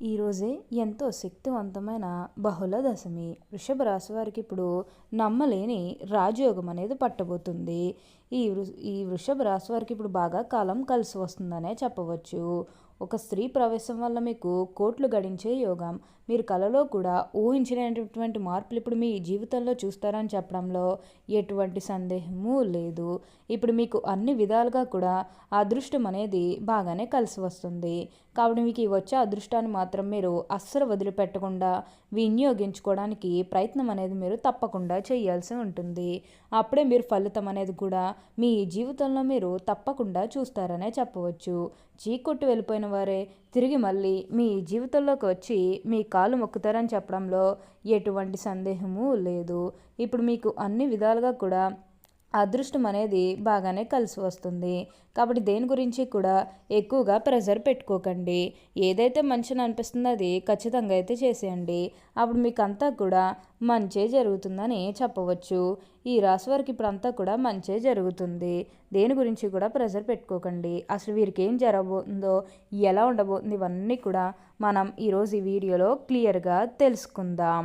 ఈరోజే ఎంతో శక్తివంతమైన బహుళ దశమి వృషభ రాశి వారికి ఇప్పుడు నమ్మలేని రాజయోగం అనేది పట్టబోతుంది. ఈ వృ ఈ వృషభ రాశి వారికి ఇప్పుడు బాగా కాలం కలిసి వస్తుందనే చెప్పవచ్చు. ఒక స్త్రీ ప్రవేశం వల్ల మీకు కోట్లు గడించే యోగం. మీరు కలలో కూడా ఊహించినటువంటి మార్పులు ఇప్పుడు మీ జీవితంలో చూస్తారని చెప్పడంలో ఎటువంటి సందేహము లేదు. ఇప్పుడు మీకు అన్ని విధాలుగా కూడా అదృష్టం అనేది బాగానే కలిసి వస్తుంది. కాబట్టి మీకు వచ్చే అదృష్టాన్ని మాత్రం మీరు అస్సలు వదిలిపెట్టకుండా వినియోగించుకోవడానికి ప్రయత్నం అనేది మీరు తప్పకుండా చేయాల్సి ఉంటుంది. అప్పుడే మీరు ఫలితం అనేది కూడా మీ జీవితంలో మీరు తప్పకుండా చూస్తారనే చెప్పవచ్చు. చీకొట్టు వెళ్ళిపోయిన వారే తిరిగి మళ్ళీ మీ జీవితంలోకి వచ్చి మీ కాలు మొక్కుతారని చెప్పడంలో ఎటువంటి సందేహము లేదు. ఇప్పుడు మీకు అన్ని విధాలుగా కూడా అదృష్టం అనేది బాగానే కలిసి వస్తుంది. కాబట్టి దేని గురించి కూడా ఎక్కువగా ప్రెజర్ పెట్టుకోకండి. ఏదైతే మంచిని అనిపిస్తుందో అది ఖచ్చితంగా అయితే చేసేయండి. అప్పుడు మీకు అంతా కూడా మంచే జరుగుతుందని చెప్పవచ్చు. ఈ రాశి వారికి ఇప్పుడంతా కూడా మంచే జరుగుతుంది. దేని గురించి కూడా ప్రెజర్ పెట్టుకోకండి. అసలు వీరికి ఏం జరగబోతుందో ఎలా ఉండబోతుంది ఇవన్నీ కూడా మనం ఈరోజు ఈ వీడియోలో క్లియర్గా తెలుసుకుందాం.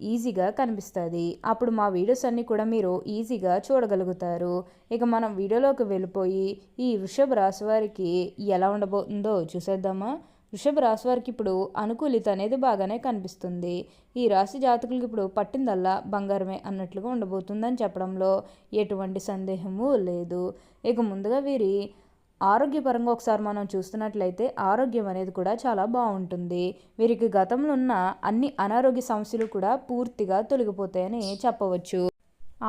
ఈజీగా కనిపిస్తుంది. అప్పుడు మా వీడియోస్ అన్నీ కూడా మీరు ఈజీగా చూడగలుగుతారు. ఇక మనం వీడియోలోకి వెళ్ళిపోయి ఈ వృషభ రాశి వారికి ఎలా ఉండబోతుందో చూసేద్దామా? వృషభ రాశి వారికి ఇప్పుడు అనుకూలిత అనేది బాగానే కనిపిస్తుంది. ఈ రాశి జాతకులకు ఇప్పుడు పట్టిందల్లా బంగారమే అన్నట్లుగా ఉండబోతుందని చెప్పడంలో ఎటువంటి సందేహము లేదు. ఇక ముందుగా వీరి ఆరోగ్యపరంగా ఒకసారి మనం చూస్తున్నట్లయితే ఆరోగ్యం అనేది కూడా చాలా బాగుంటుంది. వీరికి గతంలో ఉన్న అన్ని అనారోగ్య సమస్యలు కూడా పూర్తిగా తొలగిపోతాయని చెప్పవచ్చు.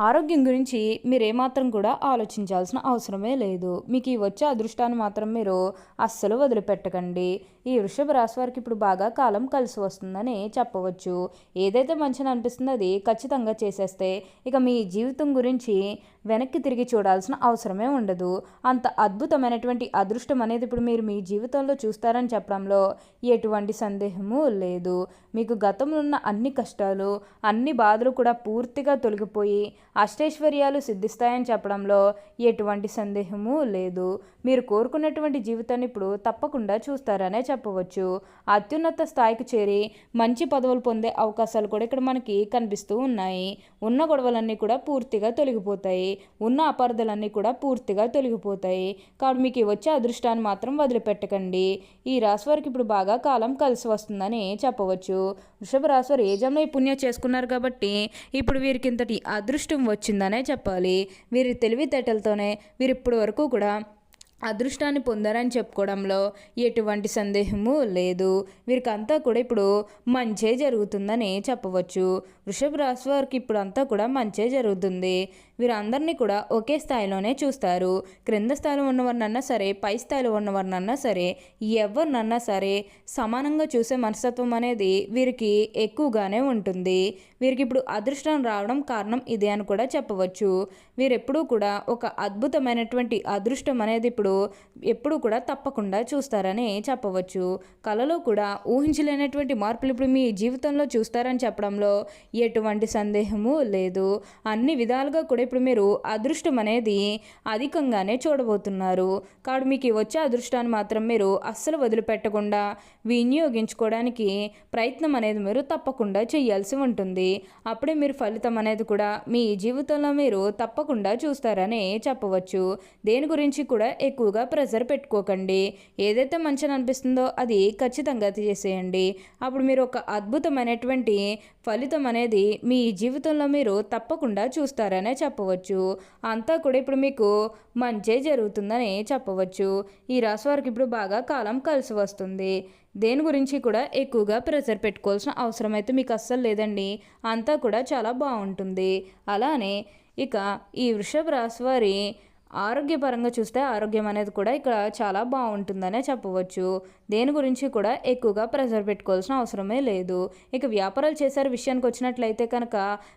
ఆరోగ్యం గురించి మీరు ఏమాత్రం కూడా ఆలోచించాల్సిన అవసరమే లేదు. మీకు ఈ వచ్చే అదృష్టాన్ని మాత్రం మీరు అస్సలు వదిలిపెట్టకండి. ఈ వృషభ రాశి వారికి ఇప్పుడు బాగా కాలం కలిసి వస్తుందని చెప్పవచ్చు. ఏదైతే మంచిని అనిపిస్తుందో అది ఖచ్చితంగా చేసేస్తే ఇక మీ జీవితం గురించి వెనక్కి తిరిగి చూడాల్సిన అవసరమే ఉండదు. అంత అద్భుతమైనటువంటి అదృష్టం అనేది ఇప్పుడు మీరు మీ జీవితంలో చూస్తారని చెప్పడంలో ఎటువంటి సందేహము లేదు. మీకు గతంలో ఉన్న అన్ని కష్టాలు అన్ని బాధలు కూడా పూర్తిగా తొలగిపోయి అష్టైశ్వర్యాలు సిద్ధిస్తాయని చెప్పడంలో ఎటువంటి సందేహము లేదు. మీరు కోరుకున్నటువంటి జీవితాన్ని ఇప్పుడు తప్పకుండా చూస్తారనే చెప్పవచ్చు. అత్యున్నత స్థాయికి చేరి మంచి పదవులు పొందే అవకాశాలు కూడా ఇక్కడ మనకి కనిపిస్తూ ఉన్నాయి. ఉన్న గొడవలన్నీ కూడా పూర్తిగా తొలగిపోతాయి. ఉన్న అపార్థలన్నీ కూడా పూర్తిగా తొలగిపోతాయి. కాబట్టి మీకు వచ్చే అదృష్టాన్ని మాత్రం వదిలిపెట్టకండి. ఈ రాశి వారికి ఇప్పుడు బాగా కాలం కలిసి వస్తుందని చెప్పవచ్చు. వృషభ రాశి వారు ఏ జన్మ పుణ్యం చేసుకున్నారు కాబట్టి ఇప్పుడు వీరికి ఇంతటి అదృష్టం వచ్చిందనే చెప్పాలి. వీరి తెలివితేటలతోనే వీరు ఇప్పటి వరకు కూడా అదృష్టాన్ని పొందారని చెప్పుకోవడంలో ఎటువంటి సందేహము లేదు. వీరికంతా కూడా ఇప్పుడు మంచే జరుగుతుందని చెప్పవచ్చు. వృషభ రాశి వారికి ఇప్పుడు అంతా కూడా మంచే జరుగుతుంది. వీరందరినీ కూడా ఒకే స్థాయిలోనే చూస్తారు. క్రింద స్థాయిలో ఉన్నవారినన్నా సరే పై స్థాయిలో ఉన్నవారినన్నా సరే ఎవరినన్నా సరే సమానంగా చూసే మనస్తత్వం అనేది వీరికి ఎక్కువగానే ఉంటుంది. వీరికి ఇప్పుడు అదృష్టం రావడం కారణం ఇదే అని కూడా చెప్పవచ్చు. వీరెప్పుడూ కూడా ఒక అద్భుతమైనటువంటి అదృష్టం అనేది ఇప్పుడు ఎప్పుడూ కూడా తప్పకుండా చూస్తారని చెప్పవచ్చు. కళలో కూడా ఊహించలేనటువంటి మార్పులు ఇప్పుడు మీ జీవితంలో చూస్తారని చెప్పడంలో ఎటువంటి సందేహము లేదు. అన్ని విధాలుగా కూడా ఇప్పుడు మీరు అదృష్టం అనేది అధికంగానే చూడబోతున్నారు. కాబట్టి మీకు వచ్చే అదృష్టాన్ని మాత్రం మీరు అస్సలు వదిలిపెట్టకుండా వినియోగించుకోవడానికి ప్రయత్నం అనేది మీరు తప్పకుండా చేయాల్సి ఉంటుంది. అప్పుడే మీరు ఫలితం అనేది కూడా మీ జీవితంలో మీరు తప్పకుండా చూస్తారని చెప్పవచ్చు. దేని గురించి కూడా ఎక్కువగా ప్రెజర్ పెట్టుకోకండి. ఏదైతే మంచిని అనిపిస్తుందో అది ఖచ్చితంగా చేసేయండి అప్పుడు మీరు ఒక అద్భుతమైనటువంటి ఫలితం అనేది మీ జీవితంలో మీరు తప్పకుండా చూస్తారనే చెప్పవచ్చు. అంతా కూడా ఇప్పుడు మీకు మంచే జరుగుతుందని చెప్పవచ్చు. ఈ రాశి వారికి ఇప్పుడు బాగా కాలం కలిసి వస్తుంది. దేని గురించి కూడా ఎక్కువగా ప్రెజర్ పెట్టుకోవాల్సిన అవసరం అయితే మీకు అస్సలు లేదండి. అంతా కూడా చాలా బాగుంటుంది. అలానే ఇక ఈ వృషభ రాశి వారి ఆరోగ్యపరంగా చూస్తే ఆరోగ్యం అనేది కూడా ఇక్కడ చాలా బాగుంటుందనే చెప్పవచ్చు. దేని గురించి కూడా ఎక్కువగా ప్రెషర్ పెట్టుకోవాల్సిన అవసరమే లేదు. ఇక వ్యాపారాలు చేసే విషయానికి వచ్చినట్లయితే కనుక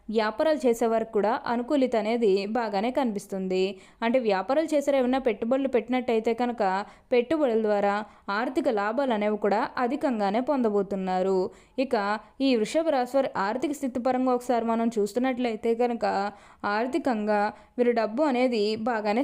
వ్యాపారాలు చేసే వరకు కూడా అనుకూలిత అనేది బాగానే కనిపిస్తుంది. అంటే వ్యాపారాలు చేసే ఏమైనా పెట్టుబడులు పెట్టినట్టయితే కనుక పెట్టుబడుల ద్వారా ఆర్థిక లాభాలు అనేవి కూడా అధికంగానే పొందబోతున్నారు. ఇక ఈ వృషభ రాశి వారి ఆర్థిక స్థితి పరంగా ఒకసారి మనం చూస్తున్నట్లయితే కనుక ఆర్థికంగా వీరు డబ్బు అనేది బాగానే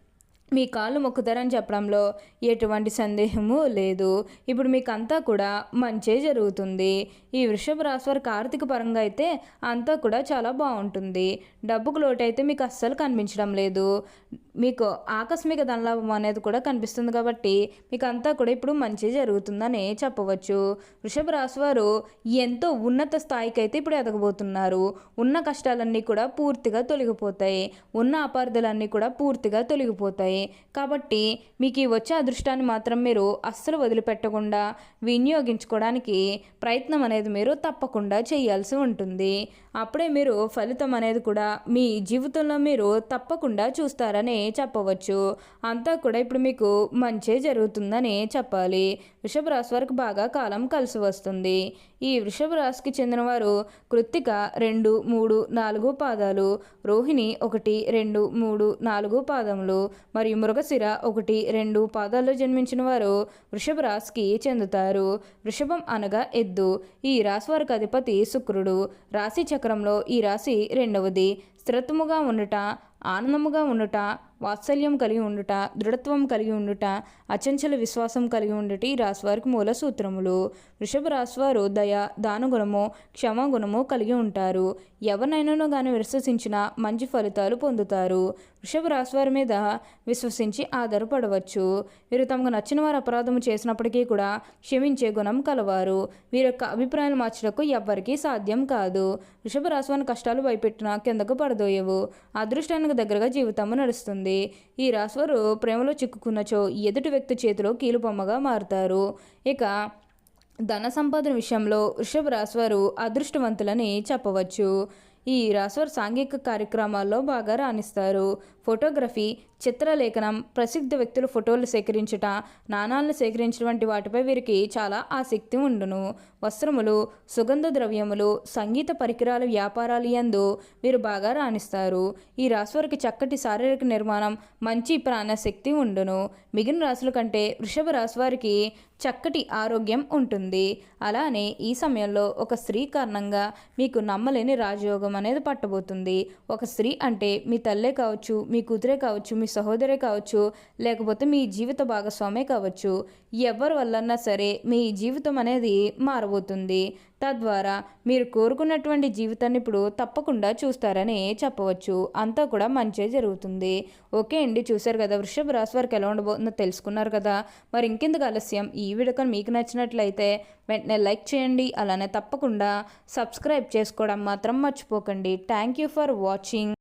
మీ కాళ్ళు మొక్కుతారని చెప్పడంలో ఎటువంటి సందేహము లేదు. ఇప్పుడు మీకు అంతా కూడా మంచే జరుగుతుంది. ఈ వృషభ రాశి వారికి ఆర్థిక పరంగా అయితే అంతా కూడా చాలా బాగుంటుంది. డబ్బుకు లోటు అయితే మీకు అస్సలు కనిపించడం లేదు. మీకు ఆకస్మిక ధనలాభం అనేది కూడా కనిపిస్తుంది కాబట్టి మీకు అంతా కూడా ఇప్పుడు మంచి జరుగుతుందని చెప్పవచ్చు. వృషభ రాశి వారు ఎంతో ఉన్నత స్థాయికి అయితే ఇప్పుడు ఎదగబోతున్నారు. ఉన్న కష్టాలన్నీ కూడా పూర్తిగా తొలగిపోతాయి. ఉన్న అపార్థులన్నీ కూడా పూర్తిగా తొలగిపోతాయి. కాబట్టి మీకు ఈ వచ్చే అదృష్టాన్ని మాత్రం మీరు అస్సలు వదిలిపెట్టకుండా వినియోగించుకోవడానికి ప్రయత్నం అనేది మీరు తప్పకుండా చేయాల్సి ఉంటుంది. అప్పుడే మీరు ఫలితం అనేది కూడా మీ జీవితంలో మీరు తప్పకుండా చూస్తారని చెప్పవచ్చు. అంతా కూడా ఇప్పుడు మీకు మంచే జరుగుతుందని చెప్పాలి. వృషభ రాశి వారికి బాగా కాలం కలిసి వస్తుంది. ఈ వృషభ రాశికి చెందినవారు కృత్తిక రెండు మూడు నాలుగు పాదాలు రోహిణి ఒకటి రెండు మూడు నాలుగు పాదములు మరియు మృగశిర ఒకటి రెండు పాదాల్లో జన్మించిన వారు వృషభ రాశికి చెందుతారు. వృషభం అనగా ఎద్దు. ఈ రాశి వారికి అధిపతి శుక్రుడు. రాశి చక్రంలో ఈ రాశి రెండవది. స్థిరత్వముగా ఉండుట ఆనందముగా ఉండుట వాత్సల్యం కలిగి ఉండుట దృఢత్వం కలిగి ఉండుట అచంచల విశ్వాసం కలిగి ఉండుట ఈ రాశివారికి మూల సూత్రములు. వృషభ రాశివారు దయ దానగుణము క్షమాగుణము కలిగి ఉంటారు. ఎవరినైనానో కానీ విశ్వసించిన మంచి ఫలితాలు పొందుతారు. వృషభ రాశివారి మీద విశ్వసించి ఆధారపడవచ్చు. వీరు తమకు నచ్చిన వారు అపరాధము చేసినప్పటికీ కూడా క్షమించే గుణం కలవారు. వీరి యొక్క అభిప్రాయాలు మార్చడకు ఎవ్వరికీ సాధ్యం కాదు. వృషభ రాశివారిని కష్టాలు భయపెట్టిన కిందకు పడదోయవు. అదృష్టానికి దగ్గరగా జీవితము నడుస్తుంది. ఈ రాశివారు ప్రేమలో చిక్కుకున్నచో ఎదుటి వ్యక్తి చేతిలో కీలుబొమ్మగా మారుతారు. ఇక ధన సంపాదన విషయంలో వృషభ రాశివారు అదృష్టవంతులని చెప్పవచ్చు. ఈ రాశివారు సాంఘిక కార్యక్రమాల్లో బాగా రాణిస్తారు. ఫోటోగ్రఫీ చిత్రలేఖనం ప్రసిద్ధ వ్యక్తుల ఫోటోలు సేకరించుట నాణాలను సేకరించడం వంటి వాటిపై వీరికి చాలా ఆసక్తి ఉండును. వస్త్రములు సుగంధ ద్రవ్యములు సంగీత పరికరాల వ్యాపారాలు యందు వీరు బాగా రాణిస్తారు. ఈ రాశి వారికి చక్కటి శారీరక నిర్మాణం మంచి ప్రాణశక్తి ఉండును. మిగిలిన రాశుల కంటే వృషభ రాశి వారికి చక్కటి ఆరోగ్యం ఉంటుంది. అలానే ఈ సమయంలో ఒక స్త్రీ కారణంగా మీకు నమ్మలేని రాజయోగం అనేది పట్టబోతుంది. ఒక స్త్రీ అంటే మీ తల్లే కావచ్చు మీ కూతురే కావచ్చు మీ సహోదరే కావచ్చు లేకపోతే మీ జీవిత భాగస్వామే కావచ్చు. ఎవరి వల్లన్నా సరే మీ జీవితం అనేది మారబోతుంది. తద్వారా మీరు కోరుకున్నటువంటి జీవితాన్ని ఇప్పుడు తప్పకుండా చూస్తారని చెప్పవచ్చు. అంతా కూడా మంచే జరుగుతుంది. ఓకే అండి చూశారు కదా వృషభ రాశి వారికి ఎలా ఉండబోతుందో తెలుసుకున్నారు కదా. మరి ఇంకెందుకు ఆలస్యం? ఈ వీడియో మీకు నచ్చినట్లయితే వెంటనే లైక్ చేయండి. అలానే తప్పకుండా సబ్స్క్రైబ్ చేసుకోవడం మాత్రం మర్చిపోకండి. Thank you for watching.